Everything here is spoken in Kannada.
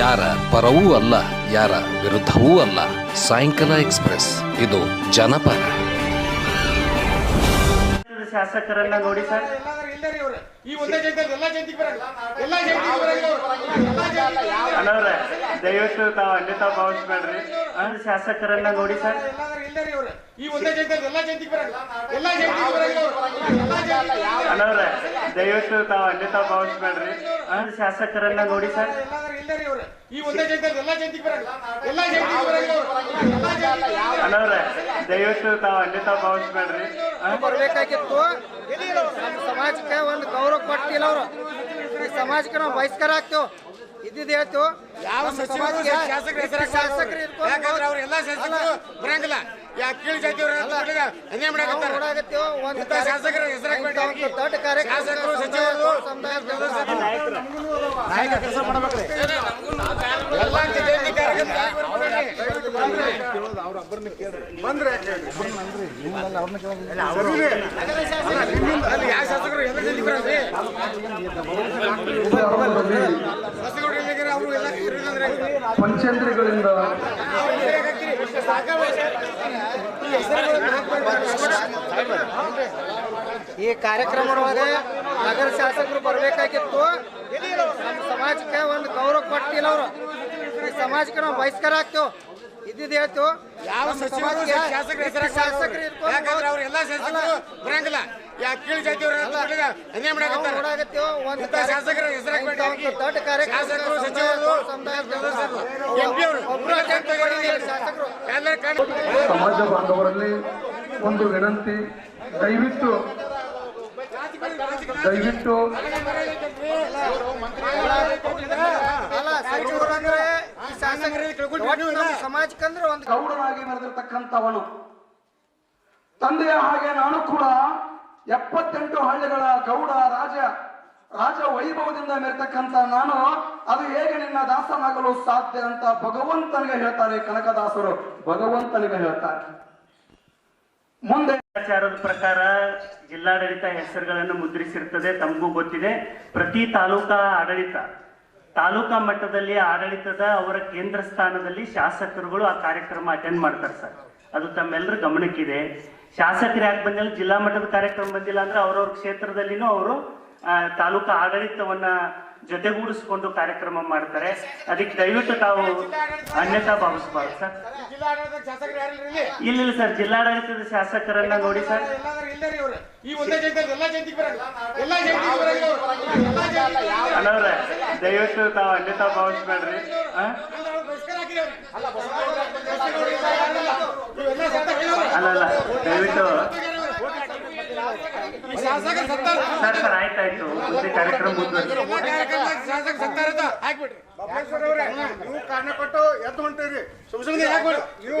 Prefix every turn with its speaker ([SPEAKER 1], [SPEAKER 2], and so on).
[SPEAKER 1] ಯಾರ ಪರವೂ ಅಲ್ಲ, ಯಾರ ವಿರುದ್ಧವೂ ಅಲ್ಲ. ಸಾಯಂಕಾಲ ಎಕ್ಸ್ಪ್ರೆಸ್, ಇದು ಜನಪರ.
[SPEAKER 2] ಶಾಸಕರನ್ನ ನೋಡಿ ಸರ್. ದಯವಿಟ್ಟು ತಾವು ಭಾವಿಸ್ಬೇಡ್ರಿ ಶಾಸಕರನ್ನ ನೋಡಿ ಸರ್. ಅಣ್ಣವ್ರೆ, ದಯವಿಟ್ಟು ತಾವು ಅನ್ಯತಾ ಭಾವಿಸ್ಬೇಡ್ರಿ ಶಾಸಕರನ್ನ ನೋಡಿ ಸರ್.
[SPEAKER 3] ಇಲ್ದೇರಿ ಈ ಒಂದೇ ಜಯಂತಿ ಎಲ್ಲ ಜಯಂತಿಗೆ ಬರಲ್ಲ ಎಲ್ಲಾ ಜಯಂತಿಗೆ ಬರಲ್ಲ.
[SPEAKER 2] ಅಣ್ಣವ್ರೆ ದಯವಿಟ್ಟು ತಾವು ಅನ್ಯತಾ ಭಾವಿಸ್ಬೇಡ್ರಿ. ಆ,
[SPEAKER 4] ಬರ್ಬೇಕಾಗಿತ್ತು. ನಮ್ಮ ಸಮಾಜಕ್ಕೆ ಒಂದು ಗೌರವ ಕೊಟ್ಟಿಲ್ಲ ಅವರು. ಈ ಸಮಾಜಕ್ಕೆ ನಾವು ಬಹಿಷ್ಕಾರ ಆಗ್ತೇವೆ. ಇದ್ದಿದ್ದು ಹೇಳ್ತೇವೆ.
[SPEAKER 3] ಯಾವ ಸಚಿವರು ಶಾಸಕರು ಹೆಸರು
[SPEAKER 4] ಶಾಸಕರು ಇರ್ತಾರೆ
[SPEAKER 3] ಯಾಕಂದ್ರೆ ಅವ್ರು ಎಲ್ಲ ಶಾಸಕರು ಬರಂಗಿಲ್ಲ. ಯಾಕೆ ಕೀಳು ಜಾತಿಯವರು ಮಾಡಕತ್ತಾರ. ಇಂಥ ಶಾಸಕರ ಸಚಿವರು ನಾಯಕ ಕೆಲಸ ಮಾಡ್ಬೇಕ್ರಿ. ಎಲ್ಲ ಜಯಂತಿ ಕಾರ್ಯಕ್ರಮ ಅಲ್ಲಿ ಯಾವ ಶಾಸಕರು ಎಲ್ಲ ಜಯಂತಿ ಬರಲ್ರಿ ಶಾಸಕರು ಅವರು ಎಲ್ಲ ಇವ್ರಿಲ್ಲಂದ್ರೆ
[SPEAKER 5] ಪಂಚೇಂದ್ರಿಯಗಳಿಂದ
[SPEAKER 4] ಈ ಕಾರ್ಯಕ್ರಮದೊಳಗೆ ನಗರ ಶಾಸಕರು ಬರಬೇಕಾಗಿತ್ತು. ಸಮಾಜಕ್ಕೆ ಒಂದು ಗೌರವ ಕೊಟ್ಟಿಲ್ಲ ಅವರು. ಸಮಾಜಕ್ಕೆ ನಾವು ಬಹಿಷ್ಕಾರ ಆಗ್ತೇವೆ. ಇದ್ದಿದ್ದು ಹೇಳ್ತು
[SPEAKER 3] ಯಾವ
[SPEAKER 4] ಸಮಾಜಕ್ಕೆ
[SPEAKER 3] ಶಾಸಕರ ಯಾಕಂದ್ರೆ ಅವ್ರು ಎಲ್ಲ ಶಾಸಕರು ಬರಂಗಿಲ್ಲ. ಯಾಕೆ ಕೀಳು ಜಾತಿಯವರು ಅನ್ಯಾಯ ಮಾಡಕತ್ತಾರ. ಇಂಥ ಶಾಸಕರ
[SPEAKER 4] ದೊಡ್ಡ ಕಾರ್ಯಕ್ರಮ
[SPEAKER 3] ಶಾಸಕರು ಸಚಿವರು ಎಂಪಿ ಅವರು
[SPEAKER 4] ಒಬ್ರು ಶಾಸಕರು.
[SPEAKER 3] ಎಲ್ಲರ ಕಾರಣ
[SPEAKER 5] ಸಮಾಜ ಬಾಂಧವರಲ್ಲಿ ಒಂದು ವಿನಂತಿ. ದಯವಿಟ್ಟು ದಯವಿಟ್ಟು
[SPEAKER 4] ಅಲ್ಲ ಸಚಿವರು ಅಂದ್ರೆ ಈ ಶಾಸಕರು ಒಟ್ಟು ನಮ್ಮ ಸಮಾಜಕ್ಕಂದ್ರೆ ಒಂದು
[SPEAKER 5] ಗೌಡನಾಗಿ ಬರೆದಿರ್ತಕ್ಕಂಥವನು ತಂದೆಯ ಹಾಗೆ ನಾನು ಕೂಡ ಎಪ್ಪತ್ತೆಂಟು ಹಳ್ಳಿಗಳ ಗೌಡ ರಾಜ ರಾಜ ವೈಭವದಿಂದ ಮೇರ್ತಕ್ಕಂಥ ನಾನು ಅದು ಹೇಗೆ ನಿನ್ನ ದಾಸನಾಗಲು ಸಾಧ್ಯ ಅಂತ ಭಗವಂತನಿಗೆ ಹೇಳ್ತಾರೆ ಕನಕದಾಸರು. ಭಗವಂತನಿಗೆ ಹೇಳ್ತಾರೆ. ಮುಂದೆ
[SPEAKER 2] ಆಚಾರದ ಪ್ರಕಾರ ಜಿಲ್ಲಾಡಳಿತ ಹೆಸರುಗಳನ್ನು ಮುದ್ರಿಸಿರ್ತದೆ ತಮಗೂ ಗೊತ್ತಿದೆ. ಪ್ರತಿ ತಾಲೂಕಾ ಆಡಳಿತ ತಾಲೂಕಾ ಮಟ್ಟದಲ್ಲಿ ಆಡಳಿತದ ಅವರ ಕೇಂದ್ರ ಸ್ಥಾನದಲ್ಲಿ ಶಾಸಕರುಗಳು ಆ ಕಾರ್ಯಕ್ರಮ ಅಟೆಂಡ್ ಮಾಡ್ತಾರೆ ಸರ್. ಅದು ತಮ್ಮೆಲ್ಲರ ಗಮನಕ್ಕಿದೆ. ಶಾಸಕರು ಯಾಕೆ ಬಂದಿಲ್ಲ? ಜಿಲ್ಲಾ ಮಟ್ಟದ ಕಾರ್ಯಕ್ರಮ ಬಂದಿಲ್ಲ ಅಂದ್ರೆ ಅವ್ರವ್ರ ಕ್ಷೇತ್ರದಲ್ಲಿನೂ ಅವರು ತಾಲೂಕಾ ಆಡಳಿತವನ್ನ ಜೊತೆಗೂಡಿಸ್ಕೊಂಡು ಕಾರ್ಯಕ್ರಮ ಮಾಡ್ತಾರೆ. ಅದಕ್ಕೆ ದಯವಿಟ್ಟು ತಾವು ಅನ್ಯತಾ ಭಾವಿಸಬಾರ್ದು ಸರ್.
[SPEAKER 3] ಇಲ್ಲಿ
[SPEAKER 2] ಇಲ್ಲ ಸರ್. ಜಿಲ್ಲಾಡಳಿತದ ಶಾಸಕರನ್ನ ನೋಡಿ ಸರ್.
[SPEAKER 3] ಇವ್ರು. ಈ ಒಂದೇ ಜಯಂತಿ ಎಲ್ಲ ಜಯಂತಿಗೆ ಬರಲ್ಲ ಎಲ್ಲ ಜಯಂತಿಗೆ ಬರಲ್ಲ. ಎಲ್ಲ.
[SPEAKER 2] ಅಣ್ಣವ್ರೆ ದಯವಿಟ್ಟು ತಾವು ಅನ್ಯತಾ ಭಾವಿಸ್ಬೇಡ್ರಿ?
[SPEAKER 3] ಅಲ್ಲ ಅವ್ರು.
[SPEAKER 2] ಅಲ್ಲಲ್ಲ ದಯವಿಟ್ಟು. ಸರ್ ಸರ್ ಆಯ್ತಾಯ್ತು. ಮುಂದೆ ಕಾರ್ಯಕ್ರಮ
[SPEAKER 3] ಅಂತ ಹಾಕ್ಬಿಡ್ರಿ. ನೀವು ಕಾರಣ ಕೊಟ್ಟು ಎದ್ದು ಹೊಂಟಿರಿ. ಸುಮ್ ಸುಮ್ಮನೆ ಹಾಕ್ಬಿಡ್ರಿ ನೀವು